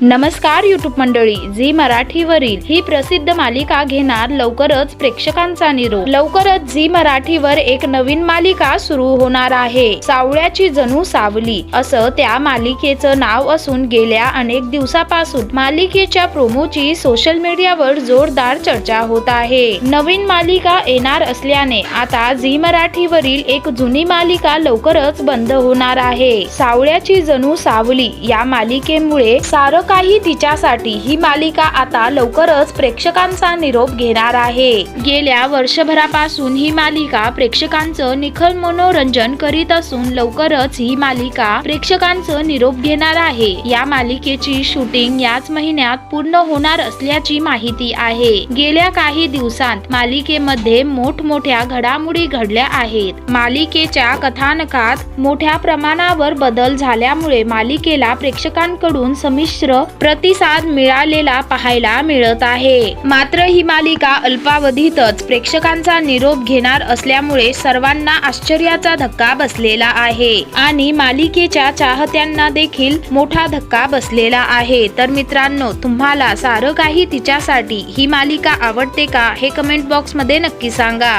नमस्कार युट्यूब मंडळी झी मराठीवरील ही प्रसिद्ध मालिका घेणार लवकरच प्रेक्षकांचा निरोप. लवकरच झी मराठीवर एक नवीन मालिका सुरू होणार आहे. सावळ्याची जणू सावली असं त्या मालिकेचं नाव असून गेल्या अनेक दिवसापासून मालिकेच्या प्रोमोची सोशल मीडियावर जोरदार चर्चा होत आहे. नवीन मालिका येणार असल्याने आता झी मराठीवरील एक जुनी मालिका लवकरच बंद होणार आहे. सावळ्याची जणू सावली या मालिकेमुळे सारं काही तिच्यासाठी ही मालिका आता लवकरच प्रेक्षकांचा निरोप घेणार आहे. गेल्या वर्षभरापासून ही मालिका प्रेक्षकांचं निखळ मनोरंजन करीत असून लवकरच ही मालिका प्रेक्षकांचं निरोप घेणार आहे. या मालिकेची शूटिंग याच महिन्यात पूर्ण होणार असल्याची माहिती आहे. गेल्या काही दिवसांत मालिकेमध्ये मोठमोठ्या घडामोडी घडल्या आहेत. मालिकेच्या कथानकात मोठ्या प्रमाणावर बदल झाल्यामुळे मालिकेला प्रेक्षकांकडून संमिश्र प्रतिसाद मिळालेला पाहायला मिळत आहे. मात्र ही मालिका अल्पावधीतच प्रेक्षकांचा निरोप घेणार असल्यामुळे सर्वांना आश्चर्याचा धक्का बसलेला आहे. आणि मालिकेच्या चाहत्यांना देखील मोठा धक्का बसलेला आहे. तर मित्रांनो तुम्हाला सारं काही तिच्यासाठी ही मालिका आवडते का हे कमेंट बॉक्समध्ये नक्की सांगा.